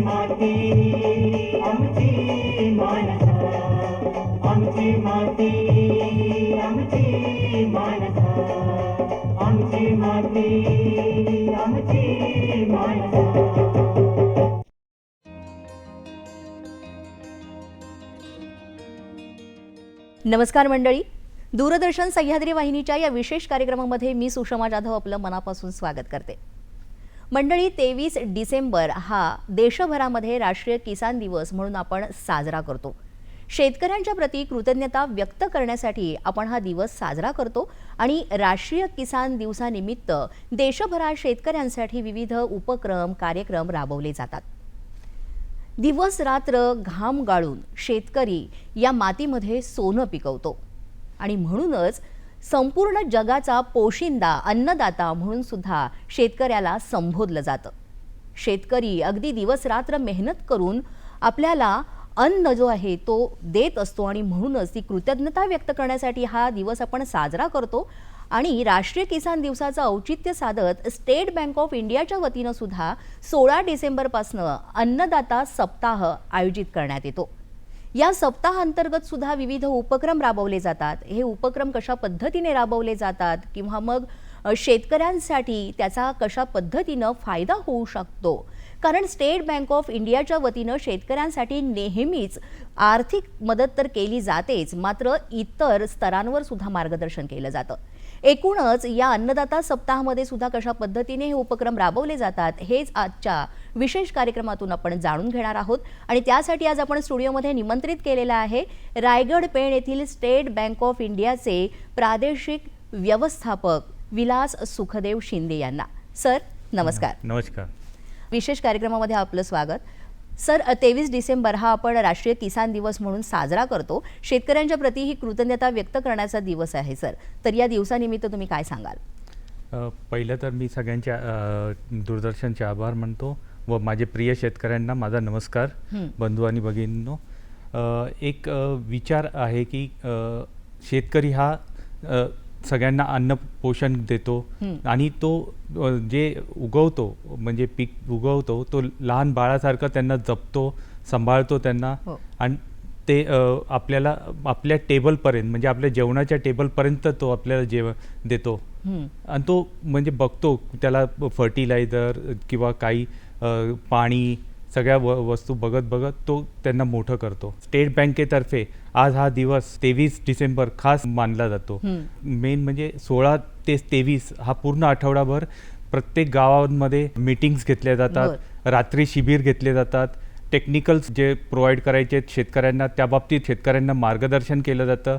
माती आमची मानसा आमची माती आमची मानसा आमची माती आमची मानसा. नमस्कार मंडळी. दूरदर्शन सह्याद्री वाहिनीच्या या विशेष कार्यक्रमामध्ये मी सुषमा जाधव आपलं मनापासून स्वागत करते. मंडळी तेवीस डिसेंबर हा देशभरामध्ये राष्ट्रीय किसान दिवस म्हणून आपण साजरा करतो. शेतकऱ्यांच्या प्रती कृतज्ञता व्यक्त करण्यासाठी आपण हा दिवस साजरा करतो आणि राष्ट्रीय किसान दिवसानिमित्त देशभरात शेतकऱ्यांसाठी विविध उपक्रम कार्यक्रम राबवले जातात. दिवस रात्र घाम गाळून शेतकरी या मातीमध्ये सोनं पिकवतो. आणि म्हणूनच संपूर्ण जगाचा पोशिंदा अन्नदाता म्हणून सुद्धा शेतकऱ्याला संबोधलं जातं. शेतकरी अगदी दिवस रात्र मेहनत करून आपल्याला अन्न जो आहे तो देत असतो आणि म्हणूनच ती कृतज्ञता व्यक्त करण्यासाठी हा दिवस आपण साजरा करतो आणि राष्ट्रीय किसान दिवसाचं औचित्य साधत स्टेट बँक ऑफ इंडियाच्या वतीनं सुद्धा सोळा डिसेंबरपासनं अन्नदाता सप्ताह आयोजित करण्यात येतो. या सप्ताहांतर्गत सुद्धा विविध उपक्रम राबवले जातात. हे उपक्रम कशा पद्धतीने राबवले जातात किंवा मग शेतकऱ्यांसाठी त्याचा कशा पद्धतीनं फायदा होऊ शकतो? कारण स्टेट बँक ऑफ इंडियाच्या वतीनं शेतकऱ्यांसाठी नेहमीच आर्थिक मदत तर केली जातेच मात्र इतर स्तरांवर सुद्धा मार्गदर्शन केलं जातं. एकूणच या अन्नदाता सप्ताहामध्ये सुद्धा कशा पद्धतीने हे उपक्रम राबवले जातात हेच आजच्या विशेष कार्यक्रमातून आपण जाणून घेणार आहोत. आणि त्यासाठी आज आपण स्टुडिओमध्ये निमंत्रित केलेलं आहे रायगड पेण येथील स्टेट बँक ऑफ इंडियाचे प्रादेशिक व्यवस्थापक विलास सुखदेव शिंदे यांना. सर नमस्कार. नमस्कार. विशेष कार्यक्रमामध्ये आपलं स्वागत. सर तेवीस डिसेंबर हा आपण राष्ट्रीय किसान दिवस म्हणून साजरा करतो. शेतकऱ्यांच्या प्रती ही कृतज्ञता व्यक्त करण्याचा दिवस आहे सर. तर या दिवसानिमित्त तुम्ही काय सांगाल? पहिलं तर मी सगळ्यांच्या दूरदर्शनचे आभार मानतो व माझे प्रिय शेतकऱ्यांना माझा नमस्कार. बंधू आणि भगिनींनो. एक विचार आहे की शेतकरी हा सगळ्यांना अन्न पोषण देतो. आणि तो जे उगवतो म्हणजे पीक उगवतो तो लहान बाळासारखं त्यांना जपतो सांभाळतो त्यांना हो. आणि ते आपल्याला आपल्या टेबलपर्यंत म्हणजे आपल्या जेवणाच्या टेबलपर्यंत तो आपल्याला जेव देतो. आणि तो म्हणजे बघतो त्याला फर्टिलायझर किंवा काही पाणी सगळ्या व वस्तू बघत बघत तो त्यांना मोठं करतो. स्टेट बँकेतर्फे आज हा दिवस तेवीस डिसेंबर खास मानला जातो. मेन म्हणजे सोळा ते तेवीस हा पूर्ण आठवडाभर प्रत्येक गावांमध्ये मीटिंग्स घेतल्या जातात. रात्री शिबिर घेतले जातात. टेक्निकल्स जे प्रोव्हाइड करायचे शेतकऱ्यांना त्या बाबतीत शेतकऱ्यांना मार्गदर्शन केलं जातं.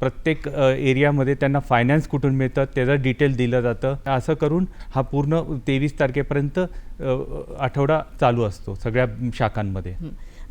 प्रत्येक एरियामध्ये त्यांना फायनान्स कुठून मिळतं त्याचं डिटेल दिलं जातं असं करून हा पूर्ण तेवीस तारखेपर्यंत आठवडा चालू असतो सगळ्या शाखांमध्ये.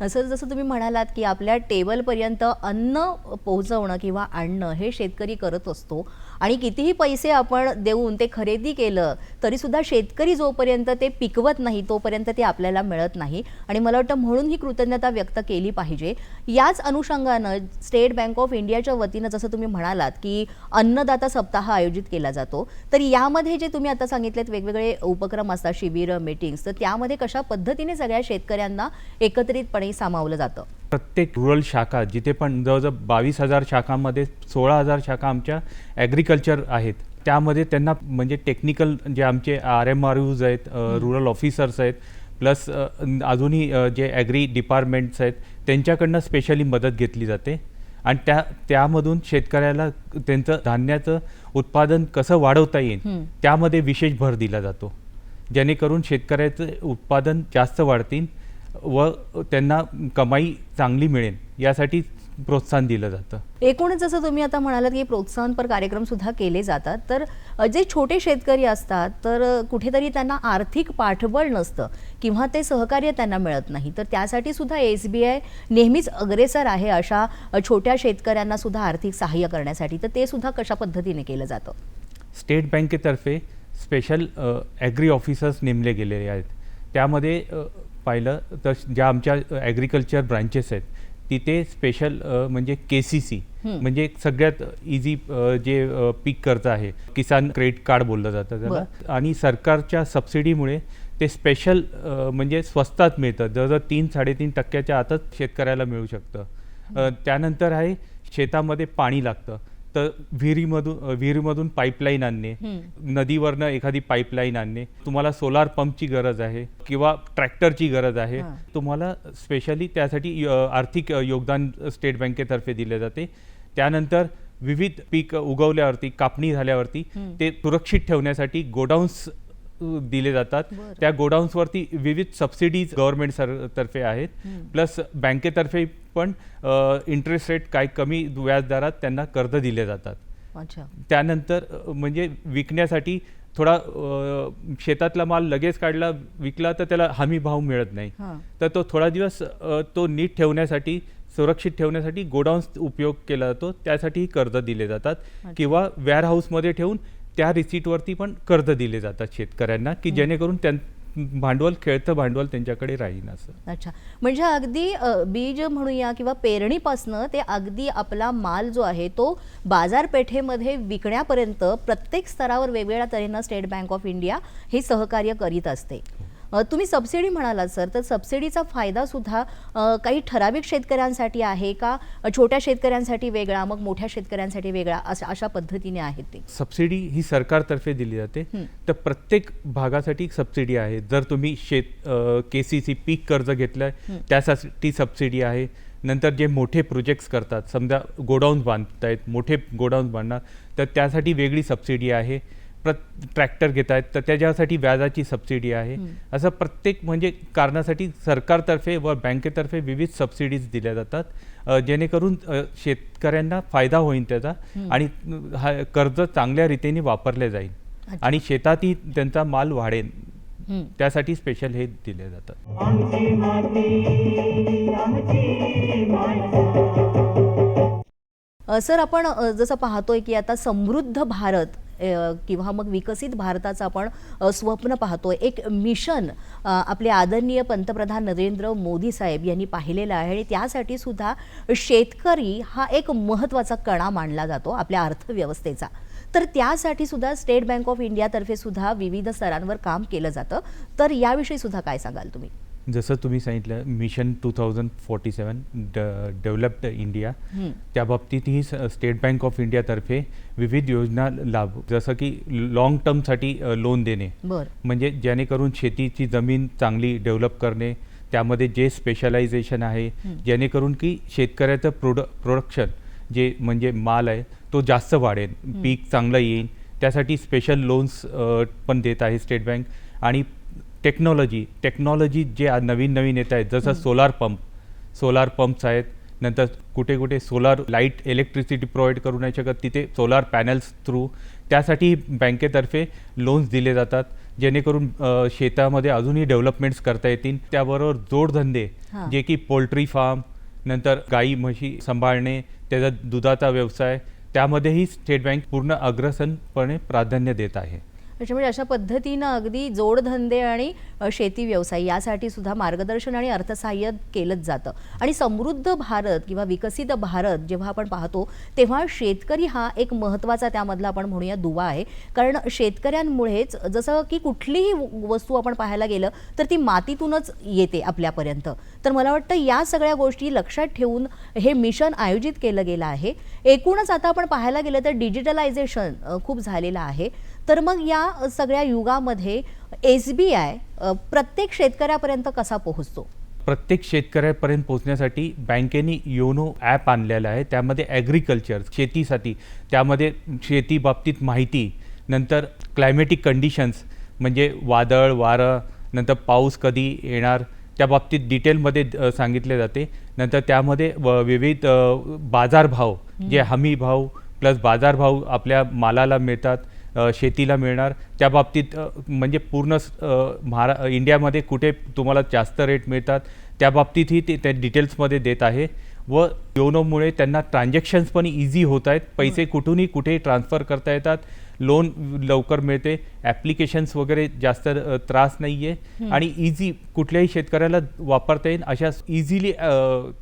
असं जसं तुम्ही म्हणालात की आपल्या टेबलपर्यंत अन्न पोहोचवणं किंवा आणणं हे शेतकरी करत असतो आणि कितीही पैसे आपण देऊन ते खरेदी केलं तरीसुद्धा शेतकरी जोपर्यंत ते पिकवत नाही तोपर्यंत ते आपल्याला मिळत नाही. आणि मला वाटतं म्हणून ही कृतज्ञता व्यक्त केली पाहिजे. याच अनुषंगानं स्टेट बँक ऑफ इंडियाच्या वतीनं जसं तुम्ही म्हणालात की अन्नदाता सप्ताह आयोजित केला जातो तर यामध्ये जे तुम्ही आता सांगितलेत वेगवेगळे उपक्रम असतात शिबिरं मीटिंग्स तर त्यामध्ये कशा पद्धतीने सगळ्या शेतकऱ्यांना एकत्रितपणे सामावलं जातं. प्रत्येक रुरल शाखा जिथे पण जवळजवळ बावीस हजार शाखांमध्ये सोळा हजार शाखा आमच्या ॲग्रिकल्चर आहेत त्यामध्ये त्यांना म्हणजे टेक्निकल जे आमचे आर एम आर यूज आहेत रुरल ऑफिसर्स आहेत प्लस अजूनही जे ॲग्री डिपार्टमेंट्स आहेत त्यांच्याकडनं स्पेशली मदत घेतली जाते. आणि त्या त्यामधून शेतकऱ्याला त्यांचं धान्याचं उत्पादन कसं वाढवता येईल. त्यामध्ये विशेष भर दिला जातो. जेणेकरून शेतकऱ्याचं उत्पादन जास्त वाढतील व त्यांना कमाई चांगली मिळेल यासाठी प्रोत्साहन दिलं जातं. एकूणच जसं तुम्ही आता म्हणालात की प्रोत्साहनपर कार्यक्रम सुद्धा केले जातात तर जे छोटे शेतकरी असतात तर कुठेतरी त्यांना आर्थिक पाठबळ नसतं किंवा ते सहकार्य त्यांना मिळत नाही. तर त्यासाठी सुद्धा एस बी आय नेहमीच अग्रेसर आहे अशा छोट्या शेतकऱ्यांना सुद्धा आर्थिक सहाय्य करण्यासाठी. तर ते सुद्धा कशा पद्धतीने केलं जातं? स्टेट बँकेतर्फे स्पेशल ॲग्री ऑफिसर्स नेमले गेलेले आहेत. त्यामध्ये पाहिलं तर ज्या आमच्या ॲग्रिकल्चर ब्रांचेस आहेत तिथे स्पेशल म्हणजे के सी सी. म्हणजे सगळ्यात इझी जे पीक कर्ज आहे किसान क्रेडिट कार्ड बोललं जातं त्याला. आणि सरकारच्या सबसिडीमुळे ते स्पेशल म्हणजे स्वस्तात मिळतं. जवळजवळ तीन साडेतीन टक्क्याच्या आतच शेतकऱ्याला मिळू शकतं. त्यानंतर आहे शेतामध्ये पाणी लागतं. तर विहिरीमधून विहिरीमधून पाईपलाईन आणणे. नदीवरनं एखादी पाईपलाईन आणणे तुम्हाला सोलार पंपची गरज आहे किंवा ट्रॅक्टरची गरज आहे. तुम्हाला स्पेशली त्यासाठी आर्थिक योगदान स्टेट बँकेतर्फे दिले जाते त्यानंतर विविध पीक उगवल्यावरती कापणी झाल्यावरती. ते सुरक्षित ठेवण्यासाठी गोडाऊन्स दिले जातात. त्या गोडाऊन्सवरती विविध सबसिडीज गव्हर्नमेंट सर तर्फे आहेत. प्लस बँकेतर्फे पण इंटरेस्ट रेट काय कमी व्याजदरात त्यांना कर्ज दिले जातात. त्यानंतर म्हणजे विकण्यासाठी थोडा शेतातला माल लगेच काढला विकला तर त्याला हमी भाव मिळत नाही. तर तो थोडा दिवस तो नीट ठेवण्यासाठी सुरक्षित ठेवण्यासाठी गोडाऊन्स उपयोग केला जातो. त्यासाठी कर्ज दिले जातात. किंवा वेअर हाऊसमध्ये ठेवून त्या रिसीटवरती पण कर्ज दिले जातात शेतकऱ्यांना की जेणेकरून त्यां भांडवल खेळतं भांडवल त्यांच्याकडे राहीन असं. अच्छा. म्हणजे अगदी बीज म्हणूया किंवा पेरणीपासनं ते अगदी आपला माल जो आहे तो बाजारपेठेमध्ये विकण्यापर्यंत प्रत्येक स्तरावर वेगवेगळ्या तऱ्हेनं स्टेट बँक ऑफ इंडिया हे सहकार्य करीत असते. अ, तुम्ही सबसिडी म्हणालात सर तर सबसिडीचा फायदा सुद्धा अ, काही ठराविक शेतकऱ्यांसाठी आहे का? छोट्या शेतकऱ्यांसाठी वेगळा मग मोठ्या शेतकऱ्यांसाठी वेगळा अशा अशा पद्धतीने आहेत ते. सबसिडी ही सरकारतर्फे दिली जाते. तर प्रत्येक भागासाठी सबसिडी आहे. जर तुम्ही शेत के सी सी पीक कर्ज घेतलं आहे त्यासाठी सबसिडी आहे. नंतर जे मोठे प्रोजेक्ट्स करतात समजा गोडाऊन्स बांधतायत मोठे गोडाऊन्स बांधणार तर त्यासाठी वेगळी सबसिडी आहे. प्र ट्रॅक्टर घेत आहेत तर त्याच्यासाठी व्याजाची सबसिडी आहे. असं प्रत्येक म्हणजे कारणासाठी सरकारतर्फे व बँकेतर्फे विविध सबसिडीज दिल्या जातात. जेणेकरून शेतकऱ्यांना फायदा होईल त्याचा आणि हा कर्ज चांगल्या रीतीने वापरले जाईल आणि शेतातही त्यांचा माल वाढेल. त्यासाठी स्पेशल हे दिले जातात. आमची माती आमची माणसं. अ, सर आपण जसं पाहतोय की आता समृद्ध भारत किंवा मग विकसित भारताचं आपण स्वप्न पाहतो एक मिशन आपले आदरणीय पंतप्रधान नरेंद्र मोदी साहेब यांनी पाहिलेलं आहे आणि त्यासाठी सुद्धा शेतकरी हा एक महत्त्वाचा कणा मानला जातो आपल्या अर्थव्यवस्थेचा. तर त्यासाठी सुद्धा स्टेट बँक ऑफ इंडियातर्फे सुद्धा विविध स्तरांवर काम केलं जातं. तर याविषयी सुद्धा काय सांगाल तुम्ही? जसं तुम्ही सांगितलं mission two thousand forty seven developed India हं. त्या बाबतीतही स- स्टेट बँक ऑफ इंडियातर्फे विविध योजना लाभ जसं की लाँग टर्मसाठी लोन देणे. म्हणजे जेणेकरून शेतीची जमीन चांगली डेव्हलप करणे त्यामध्ये जे स्पेशलायझेशन आहे जेणेकरून की शेतकऱ्याचं प्रोड प्रोडक्शन जे म्हणजे माल आहे तो जास्त वाढेल. पीक चांगलं येईल. त्यासाठी स्पेशल लोन्स पण देत आहे स्टेट बँक आणि टेक्नॉलॉजी टेक्नॉलॉजी जे आज नवीन नवीन येत आहेत जसं सोलार पंप सोलार पंप्स आहेत नंतर कुठे कुठे सोलार लाइट इलेक्ट्रिसिटी प्रोव्हाइड करू नाही शकत तिथे सोलार पॅनल्स थ्रू त्यासाठी बँकेतर्फे लोन्स दिले जातात जेणेकरून शेतामध्ये अजूनही डेव्हलपमेंट्स करता येतील. त्याबरोबर जोडधंदे. जे की पोल्ट्री फार्म नंतर गाई म्हशी सांभाळणे त्याचा दुधाचा व्यवसाय त्यामध्येही स्टेट बँक पूर्ण अग्रसनपणे प्राधान्य देत आहे. त्याच्यामुळे अशा पद्धतीनं अगदी जोडधंदे आणि शेती व्यवसाय यासाठी सुद्धा मार्गदर्शन आणि अर्थसहाय्य केलंच जातं. आणि समृद्ध भारत किंवा विकसित भारत जेव्हा आपण पाहतो तेव्हा शेतकरी हा एक महत्त्वाचा त्यामधला आपण म्हणूया दुवा आहे. कारण शेतकऱ्यांमुळेच जसं की कुठलीही व- वस्तू आपण पाहायला गेलं तर ती मातीतूनच येते आपल्यापर्यंत. तर मला वाटतं या सगळ्या गोष्टी लक्षात ठेवून हे मिशन आयोजित केलं गेलं आहे. एकूणच आता आपण पाहायला गेलं तर डिजिटलायझेशन खूप झालेलं आहे. तर मग या सगळ्या युगामध्ये एस बी आय प्रत्येक शेतकऱ्यापर्यंत कसा पोहोचतो? प्रत्येक शेतकऱ्यापर्यंत पोहोचण्यासाठी बँकेने योनो ॲप आणलेला आहे. त्यामध्ये ॲग्रिकल्चर शेतीसाठी त्यामध्ये शेती बाबतीत माहिती नंतर क्लायमेटिक कंडिशन्स म्हणजे वादळ वारं नंतर पाऊस कधी येणार त्या बाबतीत डिटेलमध्ये सांगितले जाते. नंतर त्यामध्ये व- विविध बाजारभाव जे हमी भाव प्लस बाजारभाव आपल्या मालाला मिळतात. शेतीला मिळणार. त्या बाबतीत म्हणजे पूर्ण महारा इंडियामध्ये कुठे तुम्हाला जास्त रेट मिळतात त्या बाबतीतही ते त्या डिटेल्समध्ये देत आहे. व योनोमुळे त्यांना ट्रान्झॅक्शन्स पण इझी होत आहेत. पैसे कुठूनही कुठेही ट्रान्सफर करता येतात. लोन लवकर मिळते. ॲप्लिकेशन्स वगैरे जास्त त्रास नाही आहे आणि इझी कुठल्याही शेतकऱ्याला वापरता येईल अशा इझिली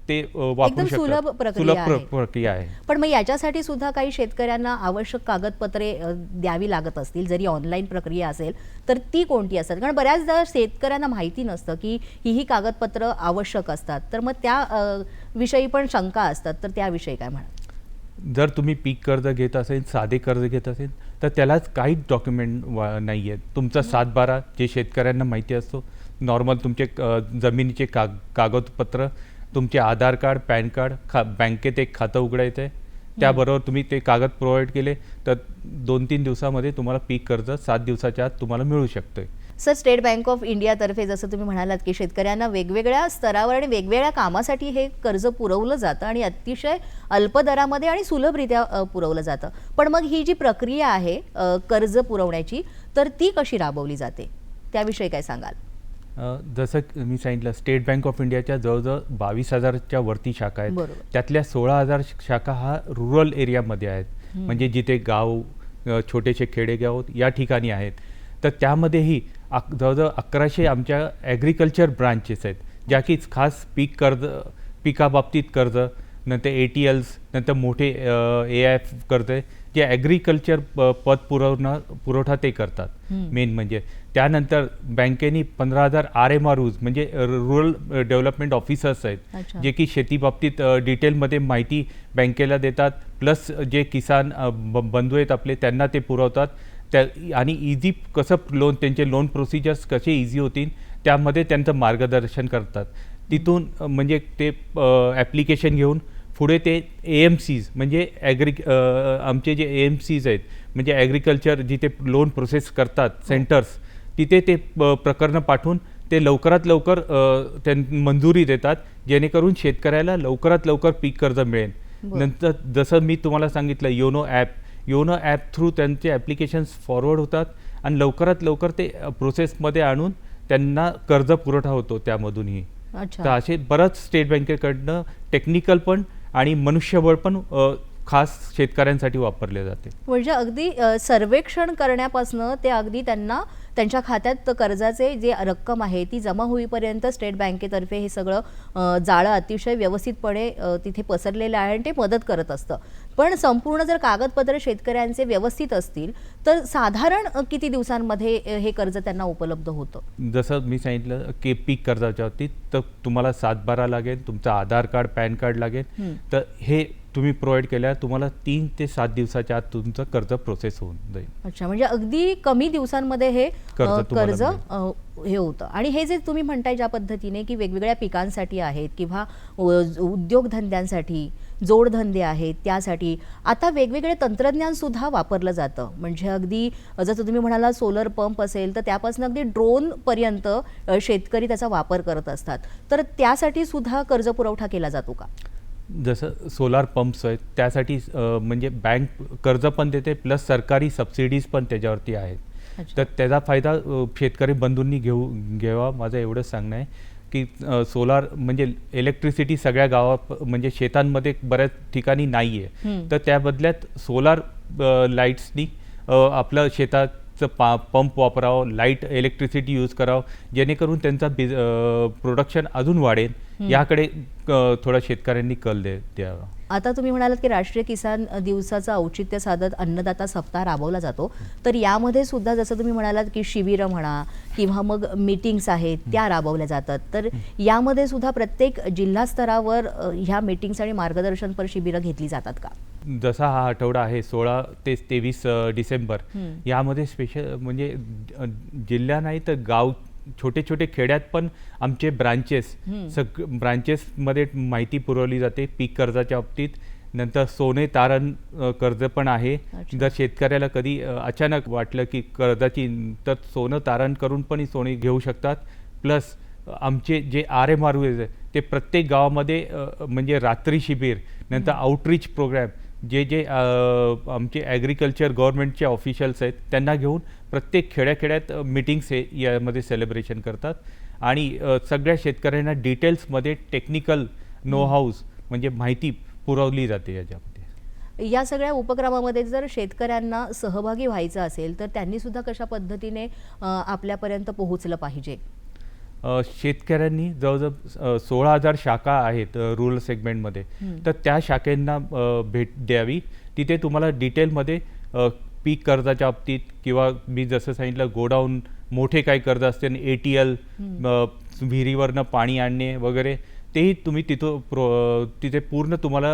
ते वापरू सुलभ प्रक्रिया प्र- आहे. पण मग याच्यासाठी सुद्धा काही शेतकऱ्यांना आवश्यक कागदपत्रे द्यावी लागत असतील. जरी ऑनलाईन प्रक्रिया असेल तर ती कोणती असतात कारण बऱ्याचदा शेतकऱ्यांना माहिती नसतं की ही ही कागदपत्र आवश्यक असतात. तर मग त्या विषयी पण शंका असतात तर त्याविषयी काय म्हणा जर तुम्ही पीक कर्ज घेत असेल साधे कर्ज घेत असेल तर त्यालाच काहीच डॉक्युमेंट नाही आहेत तुमचा सातबारा जे शेतकऱ्यांना माहिती असतो नॉर्मल तुमचे जमिनीचे काग कागदपत्र तुमचे आधार कार्ड पॅन कार्ड खा बँकेत एक खातं उघडायचं आहे त्याबरोबर तुम्ही ते कागद प्रोव्हाइड केले तर दोन तीन दिवसामध्ये तुम्हाला पीक कर्ज सात दिवसाच्या आत तुम्हाला मिळू शकतं सर स्टेट बँक ऑफ इंडियातर्फे जसं तुम्ही म्हणालात की शेतकऱ्यांना वेगवेगळ्या स्तरावर आणि वेगवेगळ्या कामासाठी हे कर्ज पुरवलं जातं आणि अतिशय अल्प दरामध्ये आणि सुलभरित्या पुरवलं जातं. पण मग ही जी प्रक्रिया आहे कर्ज पुरवण्याची तर ती कशी राबवली जाते? त्याविषयी काय सांगाल? जसं मी सांगितलं स्टेट बँक ऑफ इंडियाच्या जवळजवळ बावीस हजारच्या वरती शाखा आहेत. त्यातल्या सोळा हजार शाखा हा रुरल एरियामध्ये आहेत. म्हणजे जिथे गाव छोटेसे खेडेगाव या ठिकाणी आहेत. तर त्यामध्येही अक जवळजवळ अकराशे आमच्या ॲग्रिकल्चर ब्रांचेस आहेत ज्या की खास पीक कर्ज पिकाबाबतीत कर्ज नंतर ए टी एल्स नंतर मोठे ए आय एफ कर्ज जे ॲग्रिकल्चर पत पुरवणं पुरवठा ते करतात. मेन म्हणजे त्यानंतर बँकेनी पंधरा हजार आर एम आर यूज म्हणजे रुरल डेव्हलपमेंट ऑफिसर्स आहेत. जे की शेतीबाबतीत डिटेलमध्ये माहिती बँकेला देतात प्लस जे किसान बंधू आहेत आपले त्यांना ते पुरवतात त्या आणि इझी कसं लोन त्यांचे लोन प्रोसिजर्स कसे इझी होतील त्यामध्ये त्यांचं मार्गदर्शन करतात. तिथून म्हणजे ते ॲप्लिकेशन घेऊन पुढे ते ए एम सीज म्हणजे ॲग्री आमचे जे ए एम सीज आहेत म्हणजे ॲग्रिकल्चर जिथे लोन प्रोसेस करतात सेंटर्स तिथे ते प्रकरणं पाठवून ते लवकरात लवकर त्यां मंजुरी देतात जेणेकरून शेतकऱ्याला लवकरात लवकर पीक कर्ज मिळेल. नंतर जसं मी तुम्हाला सांगितलं YONO app YONO app through त्यांचे ॲप्लिकेशन्स फॉरवर्ड होतात आणि लवकरात लवकर ते प्रोसेसमध्ये आणून त्यांना कर्ज पुरवठा होतो त्यामधूनही. तर असे बरंच स्टेट बँकेकडनं टेक्निकल पण आणि मनुष्यबळ पण खास शेतकऱ्यांसाठी वापरले जाते. म्हणजे अगदी सर्वेक्षण करण्यापासनं ते अगदी त्यांना त्यांच्या खात्यात कर्जाचे जे रक्कम आहे ती जमा होईपर्यंत स्टेट बँकेतर्फे हे सगळं जाळं अतिशय व्यवस्थितपणे तिथे पसरलेलं आहे आणि ते मदत करत असतं. पण संपूर्ण जर कागदपत्र शेतकऱ्यांचे व्यवस्थित असतील तर साधारण किती दिवसांमध्ये हे कर्ज त्यांना उपलब्ध होतं? जसं मी सांगितलं की पीक कर्जाच्या बाबतीत तर तुम्हाला सातबारा लागेल तुमचं आधार कार्ड पॅन कार्ड लागेल. तर हे तुम्ही प्रोव्हाइड केल्यावर तुम्हाला तीन ते सात दिवसाच्या आत तुमचं कर्ज प्रोसेस होऊन जाईल. अच्छा म्हणजे अगदी कमी दिवसांमध्ये हे कर्ज हे होतं. आणि हे जे तुम्ही म्हणताय ज्या पद्धतीने की वेगवेगळ्या पिकांसाठी आहेत किंवा उद्योगधंद्यांसाठी जोडधंदे आहेत त्यासाठी आता वेगवेगळे तंत्रज्ञान सुद्धा वापरलं जातं. म्हणजे अगदी जसं तुम्ही म्हणाला सोलर पंप असेल तर त्यापासून अगदी ड्रोन पर्यंत अ, शेतकरी त्याचा वापर करत असतात. तर त्यासाठी सुद्धा कर्ज पुरवठा केला जातो का? जसं सोलार पंप्स आहेत त्यासाठी म्हणजे बँक कर्ज पण देते प्लस सरकारी सबसिडीज पण त्याच्यावरती आहेत. तर त्याचा फायदा शेतकरी बंधूंनी घेऊ घ्यावा माझं एवढंच सांगणं आहे. की सोलार म्हणजे इलेक्ट्रिसिटी सगळ्या गावात म्हणजे शेतांमध्ये बऱ्याच ठिकाणी नाही आहे. तर त्या बदल्यात सोलार लाईट्सनी आपलं शेताचं पा पंप वापरावं लाइट इलेक्ट्रिसिटी यूज करावं जेणेकरून त्यांचा बिज प्रोडक्शन अजून वाढेल. याकडे थोडा शेतकऱ्यांनी कल दे द्यावा. आता तुम्ही म्हणालात की राष्ट्रीय किसान दिवसाचं औचित्य साधत अन्नदाता सप्ताह राबवला जातो. तर यामध्ये सुद्धा जसं तुम्ही म्हणालात की शिबिरं म्हणा किंवा मग मीटिंग्स आहेत त्या राबवल्या जातात. तर यामध्ये सुद्धा प्रत्येक जिल्हा स्तरावर ह्या मीटिंग्स आणि मार्गदर्शनपर शिबिरं घेतली जातात का? जसा हा आठवडा आहे सोळा ते तेवीस डिसेंबर. यामध्ये स्पेशल म्हणजे जिल्हा नाही तर गाव छोटे छोटे खेड्यात पण आमचे ब्रांचेस. सग ब्रांचेसमध्ये माहिती पुरवली जाते. पीक कर्जाच्या बाबतीत. नंतर सोने तारण कर्ज पण आहे. जर शेतकऱ्याला कधी अचानक वाटलं की कर्जाची तर सोनं तारण करून पण सोने घेऊ शकतात. प्लस आमचे जे आर एम आर आहे ते प्रत्येक गावामध्ये म्हणजे रात्री शिबिर नंतर आउटरीच प्रोग्रॅम जे जे आमचे ॲग्रिकल्चर गव्हर्नमेंटचे ऑफिशियल्स आहेत त्यांना घेऊन प्रत्येक खेड्याखेड्यात मीटिंग्स हे यामध्ये सेलिब्रेशन करतात. आणि सगळ्या शेतकऱ्यांना डिटेल्समध्ये टेक्निकल नो हाऊस म्हणजे माहिती पुरवली जाते याच्यामध्ये. या सगळ्या उपक्रमामध्ये जर शेतकऱ्यांना सहभागी व्हायचं असेल तर त्यांनीसुद्धा कशा पद्धतीने आपल्यापर्यंत पोहोचलं पाहिजे? शेतकऱ्यांनी जवळजवळ सोळा हजार शाखा आहेत रुरल सेगमेंटमध्ये तर त्या शाखेंना भेट द्यावी. तिथे तुम्हाला डिटेलमध्ये पीक कर्जाच्या बाबतीत किंवा मी जसं सांगितलं गोडाऊन मोठे काही कर्ज असते ए टी एल विहिरीवरनं पाणी आणणे वगैरे तेही तुम्ही तिथं प्रो तिथे पूर्ण तुम्हाला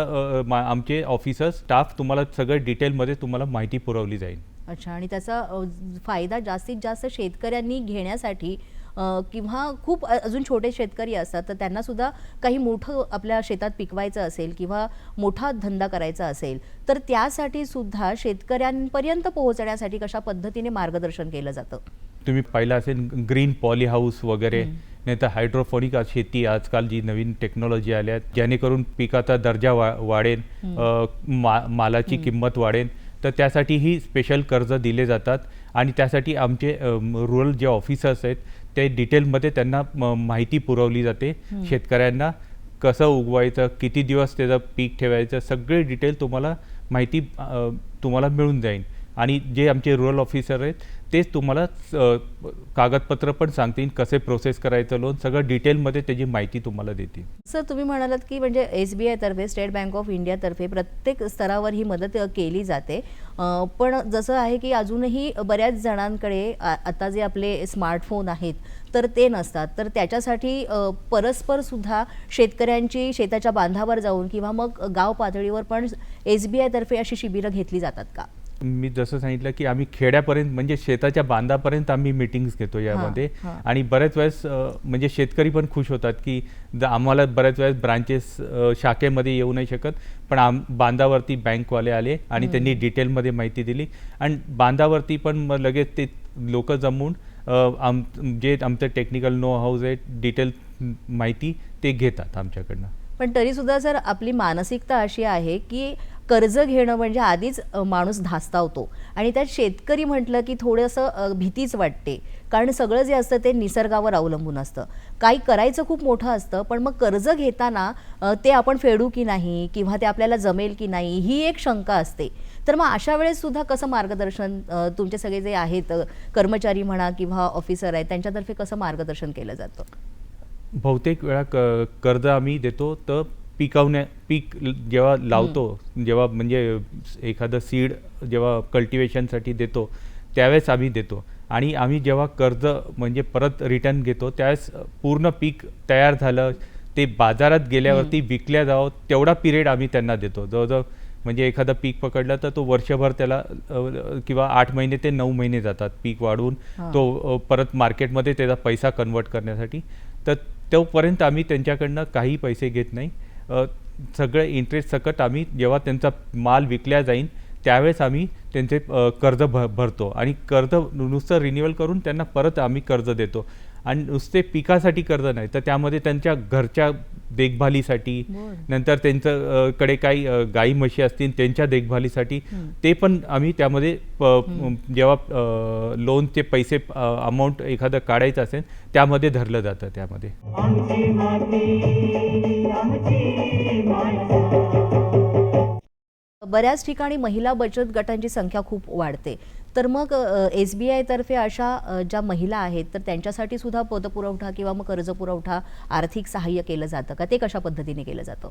आमचे ऑफिसर्स स्टाफ तुम्हाला सगळं डिटेलमध्ये तुम्हाला माहिती पुरवली जाईल. अच्छा आणि त्याचा फायदा जास्तीत जास्त शेतकऱ्यांनी घेण्यासाठी किंवा खूप अजून छोटे शेतकरी असतात तर त्यांना सुद्धा काही मोठं आपल्या शेतात पिकवायचं असेल किंवा मोठा धंदा करायचा असेल तर त्यासाठी सुद्धा शेतकऱ्यांपर्यंत पोहोचण्यासाठी कशा पद्धतीने मार्गदर्शन केलं जातं? तुम्ही पाहिलं असेल ग्रीन पॉली हाऊस वगैरे नाही तर हायड्रोफोनिक शेती आजकाल जी नवीन टेक्नॉलॉजी आल्या जेणेकरून पिकाचा दर्जा वा वाढेल मा मालाची किंमत वाढेल तर त्यासाठी ही स्पेशल कर्ज दिले जातात. आणि त्यासाठी आमचे रुरल जे ऑफिसर्स आहेत ते डिटेलमध्ये त्यांना माहिती पुरवली जाते. शेतकऱ्यांना कसं उगवायचं किती दिवस त्याचं पीक ठेवायचं सगळे डिटेल तुम्हाला माहिती तुम्हाला मिळून जाईल. आणि जे आमचे रुरल ऑफिसर आहेत तेच तुम्हाला कागदपत्र पण सांगतील कसे प्रोसेस करायचं लोन सगळं डिटेलमध्ये त्याची माहिती तुम्हाला देतील. सर तुम्ही म्हणालात की म्हणजे एस बी आयतर्फे स्टेट बँक ऑफ इंडियातर्फे प्रत्येक स्तरावर ही मदत केली जाते. पण जसं आहे की अजूनही बऱ्याच जणांकडे आ- आता जे आपले स्मार्टफोन आहेत तर ते नसतात. तर त्याच्यासाठी परस्परसुद्धा परस्पर सुद्धा शेतकऱ्यांची शेताच्या बांधावर जाऊन किंवा मग गाव पातळीवर पण एस बी आयतर्फे अशी शिबिरं घेतली जातात का? मी जसं सांगितलं की आम्ही खेड्यापर्यंत म्हणजे शेताच्या बांधापर्यंत आम्ही मिटिंग्स घेतो यामध्ये. आणि बऱ्याच वेळेस म्हणजे शेतकरी पण खुश होतात की आम्हाला बऱ्याच वेळेस ब्रांचेस शाखेमध्ये येऊ नाही शकत. पण आम बांधावरती बँकवाले आले आणि त्यांनी डिटेलमध्ये माहिती दिली. आणि बांधावरती पण मग लगेच ते लोक जमवून अ, आम जे आमचं टेक्निकल नो हाऊस आहे डिटेल माहिती ते घेतात आमच्याकडनं. पण तरी सुद्धा सर आपली मानसिकता अशी आहे की कर्ज घेणं म्हणजे आधीच माणूस धास्तावतो. आणि त्यात शेतकरी म्हटलं की थोडंसं भीतीच वाटते. कारण सगळं जे असतं ते निसर्गावर अवलंबून असतं. काही करायचं खूप मोठं असतं पण मग कर्ज घेताना ते आपण फेडू की नाही किंवा ते आपल्याला जमेल की नाही ही एक शंका असते. तर मग अशा वेळेस सुद्धा कसं मार्गदर्शन तुमचे सगळे जे आहेत कर्मचारी म्हणा किंवा ऑफिसर आहेत त्यांच्यातर्फे कसं मार्गदर्शन केलं जातं? बहुतेक वेळा क कर्ज आम्ही देतो तर पिकवण्या पीक जेव्हा लावतो जेव्हा म्हणजे एखादं सीड जेव्हा कल्टिवेशनसाठी देतो त्यावेळेस आम्ही देतो. आणि आम्ही जेव्हा कर्ज म्हणजे परत रिटर्न घेतो त्यावेळेस पूर्ण पीक तयार झालं ते बाजारात गेल्यावरती विकल्या जावं तेवढा पिरियड आम्ही त्यांना देतो. जवळजवळ म्हणजे एखादं पीक पकडलं तर तो वर्षभर त्याला किंवा आठ महिने ते नऊ महिने जातात पीक वाढवून. तो परत मार्केटमध्ये त्याचा पैसा कन्वर्ट करण्यासाठी. तर तोपर्यंत आम्ही त्यांच्याकडनं काही पैसे घेत नाही. सगळे इंटरेस्ट सकट आम्ही जेव्हा त्यांचा माल विकल्या जाईल त्यावेळेस आम्ही त्यांचे कर्ज भ भरतो. आणि कर्ज नुसतं रिन्युअल करून त्यांना परत आम्ही कर्ज देतो. आणि नुसते पिकासाठी कर्ज नाही तर त्यामध्ये त्यांच्या घरच्या देखभालीसाठी. नंतर त्यांचं कडे काही गाई म्हशी असतील त्यांच्या देखभालीसाठी ते पण आम्ही त्यामध्ये प- जेव्हा लोनचे पैसे अमाऊंट एखादं काढायचं असेल त्यामध्ये धरलं जातं त्यामध्ये. बऱ्याच ठिकाणी महिला बचत गटांची संख्या खूप वाढते. तर मग एस बी आयतर्फे अशा ज्या महिला आहेत तर त्यांच्यासाठी सुद्धा पतपुरवठा किंवा मग कर्ज पुरवठा आर्थिक सहाय्य केलं जातं का? ते कशा पद्धतीने केलं जातं?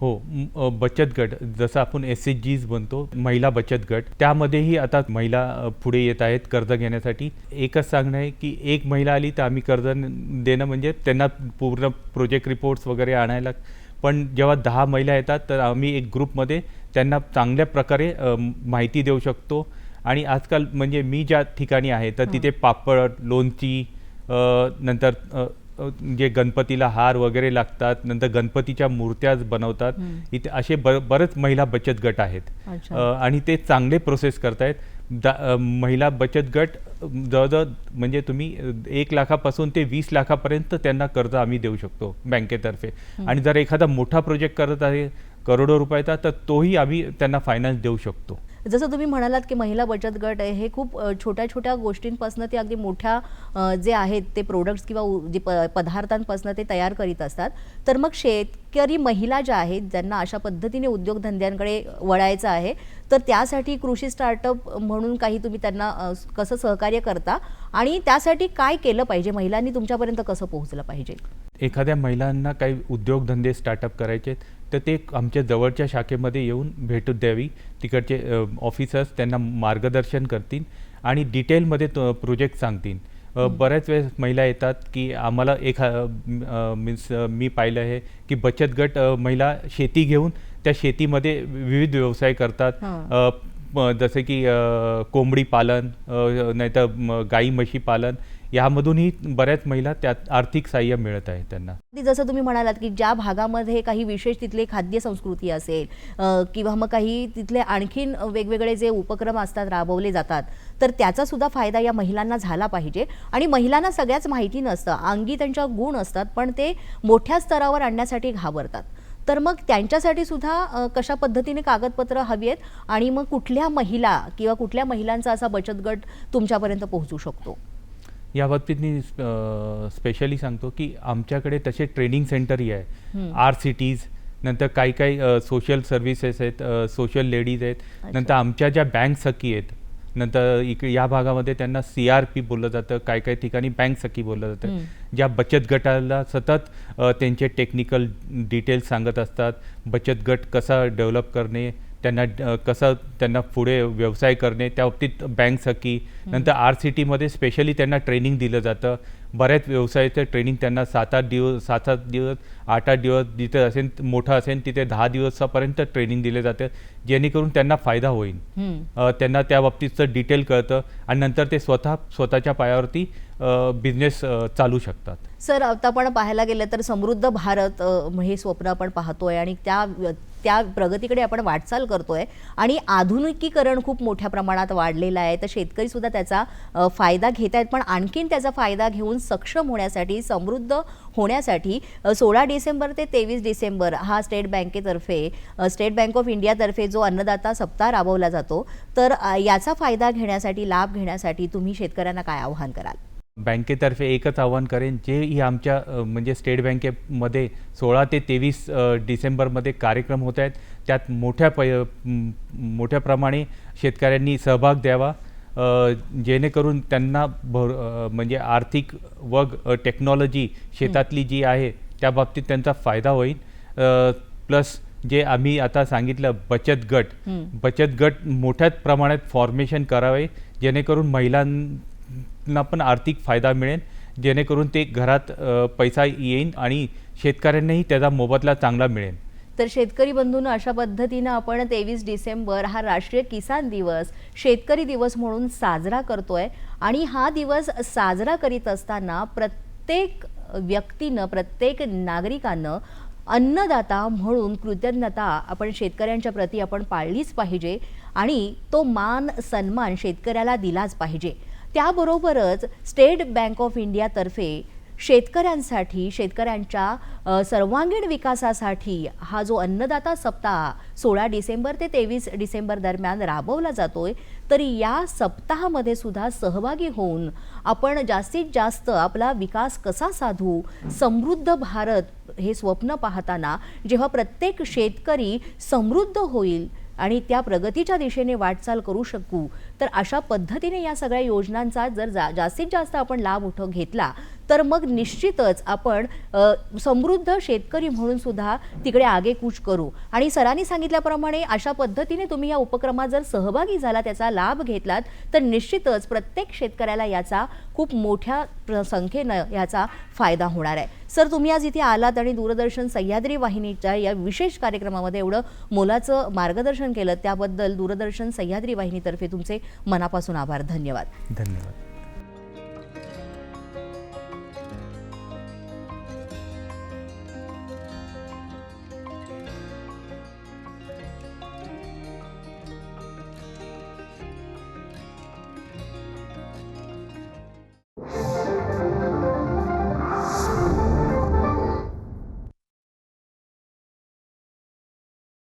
हो बचत गट. जसं आपण एस एच जीज बनतो महिला बचत गट त्यामध्येही आता महिला पुढे येत आहेत कर्ज घेण्यासाठी. एकच सांगणं आहे की एक महिला आली तर आम्ही कर्ज देणं म्हणजे त्यांना पूर्ण प्रोजेक्ट रिपोर्ट्स वगैरे आणायला. पण जेव्हा दहा महिला येतात तर आम्ही एक ग्रुपमध्ये त्यांना चांगल्या प्रकारे माहिती देऊ शकतो. आणि आजकाल म्हणजे मी ज्या ठिकाणी आहे तर तिथे पापड लोणची नंतर जे गणपतीला हार वगैरे लागतात नंतर गणपतीच्या मूर्त्या बनवतात इथे असे बर बरेच महिला बचत गट आहेत. आणि ते चांगले प्रोसेस करतायत. दा महिला बचत गट जवळजवळ म्हणजे तुम्ही एक लाखापासून ते वीस लाखापर्यंत त्यांना कर्ज आम्ही देऊ शकतो बँकेतर्फे. आणि जर एखादा मोठा प्रोजेक्ट करत आहे करोडो रुपयाचा तर तोही आम्ही त्यांना फायनान्स देऊ शकतो. जसं तुम्ही म्हणालात की महिला बचत गट आहे हे खूप छोट्या छोट्या गोष्टींपासून ते अगदी मोठ्या जे आहेत ते प्रोडक्ट्स किंवा जे प पदार्थांपासून ते तयार करीत असतात. तर मग शेतकरी महिला ज्या आहेत ज्यांना अशा पद्धतीने उद्योगधंद्यांकडे वळायचं आहे तर त्यासाठी कृषी स्टार्टअप म्हणून काही तुम्ही त्यांना कसं सहकार्य करता आणि त्यासाठी काय केलं पाहिजे? महिलांनी तुमच्यापर्यंत कसं पोहोचलं पाहिजे? एखाद्या महिलांना काही उद्योगधंदे स्टार्टअप करायचे तर ते आमच्या जवळच्या शाखेमध्ये येऊन भेट द्यावी. तिकडचे ऑफिसर्स त्यांना मार्गदर्शन करतील आणि डिटेलमध्ये तो प्रोजेक्ट सांगतील. बऱ्याच वेळेस महिला येतात की आम्हाला एक मीन्स मी पाहिलं आहे की बचत गट महिला शेती घेऊन त्या शेतीमध्ये विविध व्यवसाय करतात. जसे की कोंबडी पालन नाहीतर गाई म्हशी पालन यामधूनही बऱ्याच महिला त्यात आर्थिक सहाय्य मिळत आहे त्यांना. जसं तुम्ही म्हणालात की ज्या भागामध्ये काही विशेष तिथले खाद्य संस्कृती असेल किंवा मग काही तिथले आणखीन वेगवेगळे जे उपक्रम असतात राबवले जातात तर त्याचा सुद्धा फायदा या महिलांना झाला पाहिजे. आणि महिलांना सगळ्याच माहिती नसतं अंगी त्यांच्या गुण असतात पण ते मोठ्या स्तरावर आणण्यासाठी घाबरतात. तर मग त्यांच्यासाठी सुद्धा कशा पद्धतीने कागदपत्र हवी आहेत आणि मग कुठल्या महिला किंवा कुठल्या महिलांचा असा बचत गट तुमच्यापर्यंत पोहोचू शकतो? या बाबतीत मी स्पेशली सांगतो की आमच्याकडे तसे ट्रेनिंग सेंटरही आहे. आर सिटीज नंतर काही काही सोशल सर्व्हिसेस आहेत सोशल लेडीज आहेत नंतर आमच्या ज्या बँक सखी आहेत नंतर इकडे या भागामध्ये त्यांना सी आर पी बोललं जातं काही काही ठिकाणी बँक सखी बोललं जातं. ज्या बचत गटाला सतत त्यांचे टेक्निकल डिटेल्स सांगत असतात बचत गट कसा डेव्हलप करणे त्यांना कसं त्यांना पुढे व्यवसाय करणे त्या बाबतीत बँक सखी नंतर आर सी टीमध्ये स्पेशली त्यांना ट्रेनिंग दिलं जातं. बऱ्याच व्यवसायाचं ट्रेनिंग त्यांना सात आठ दिवस सात सात दिवस आठ आठ दिवस जिथे असेल मोठं असेल तिथे दहा दिवसापर्यंत ट्रेनिंग दिलं जातं. जेणेकरून त्यांना फायदा होईल. त्यांना त्या बाबतीतचं डिटेल कळतं आणि नंतर ते स्वतः स्वतःच्या पायावरती बिझनेस चालू शकतात. सर आता आपण पाहायला गेलं तर समृद्ध भारत हे स्वप्न आपण पाहतोय आणि त्या त्या प्रगतीकडे आपण वाटचाल करतोय आणि आधुनिकीकरण खूप मोठ्या प्रमाणात वाढलेलं आहे. तर शेतकरी सुद्धा त्याचा फायदा घेत आहेत पण आणखीन त्याचा फायदा घेऊन सक्षम होण्यासाठी समृद्ध होण्यासाठी सोळा डिसेंबर ते तेवीस डिसेंबर हा स्टेट बँकेतर्फे स्टेट बँक ऑफ इंडियातर्फे जो अन्नदाता सप्ताह राबवला जातो तर याचा फायदा घेण्यासाठी लाभ घेण्यासाठी तुम्ही शेतकऱ्यांना काय आव्हान कराल? बँकेतर्फे एकच आवाहन करेन जे ही आमच्या म्हणजे स्टेट बँकेमध्ये सोळा ते तेवीस डिसेंबरमध्ये कार्यक्रम होत आहेत. त्यात मोठ्या पय मोठ्या प्रमाणे शेतकऱ्यांनी सहभाग द्यावा. जेणेकरून त्यांना भर म्हणजे आर्थिक व टेक्नॉलॉजी शेतातली जी आहे त्या बाबतीत त्यांचा फायदा होईल. प्लस जे आम्ही आता सांगितलं बचत गट. बचत गट मोठ्या प्रमाणात फॉर्मेशन करावे जेणेकरून महिलांना पण आर्थिक फायदा मिळेल जेणेकरून ते घरात पैसा येईल आणि शेतकऱ्यांनाही त्याचा मोबदला चांगला मिळेल. तर शेतकरी बंधूंना अशा पद्धतीनं आपण तेवीस डिसेंबर हा राष्ट्रीय किसान दिवस शेतकरी दिवस म्हणून साजरा करतोय. आणि हा दिवस साजरा करीत असताना प्रत्येक व्यक्तीनं प्रत्येक नागरिकानं अन्नदाता म्हणून कृतज्ञता आपण शेतकऱ्यांच्या प्रती आपण पाळलीच पाहिजे आणि तो मान सन्मान शेतकऱ्याला दिलाच पाहिजे. त्याबरोबरच स्टेट बँक ऑफ इंडियातर्फे शेतकऱ्यांसाठी शेतकऱ्यांच्या सर्वांगीण विकासासाठी हा जो अन्नदाता सप्ताह सोळा डिसेंबर ते तेवीस डिसेंबर दरम्यान राबवला जातोय तर या सप्ताहामध्ये सुद्धा सहभागी होऊन आपण जास्तीत जास्त आपला विकास कसा साधू समृद्ध भारत हे स्वप्न पाहताना जेव्हा प्रत्येक शेतकरी समृद्ध होईल आणि त्या प्रगतीच्या दिशेने वाटचाल करू शकू तर अशा पद्धतीने या सगळ्या योजनांचा जर जा जास्तीत जास्त आपण लाभ उठव घेतला तर मग निश्चितच आपण समृद्ध शेतकरी म्हणून सुद्धा तिकडे आगेकूच करू. आणि सरांनी सांगितल्याप्रमाणे अशा पद्धतीने तुम्ही या उपक्रमात जर सहभागी झाला त्याचा लाभ घेतलात तर निश्चितच प्रत्येक शेतकऱ्याला याचा खूप मोठ्या प्र- संख्येनं याचा फायदा होणार आहे. सर तुम्ही आज इथे आलात आणि दूरदर्शन सह्याद्री वाहिनीच्या या विशेष कार्यक्रमामध्ये एवढं मोलाचं मार्गदर्शन केलं त्याबद्दल दूरदर्शन सह्याद्री वाहिनीतर्फे तुमचे मनापासून आभार. धन्यवाद. धन्यवाद.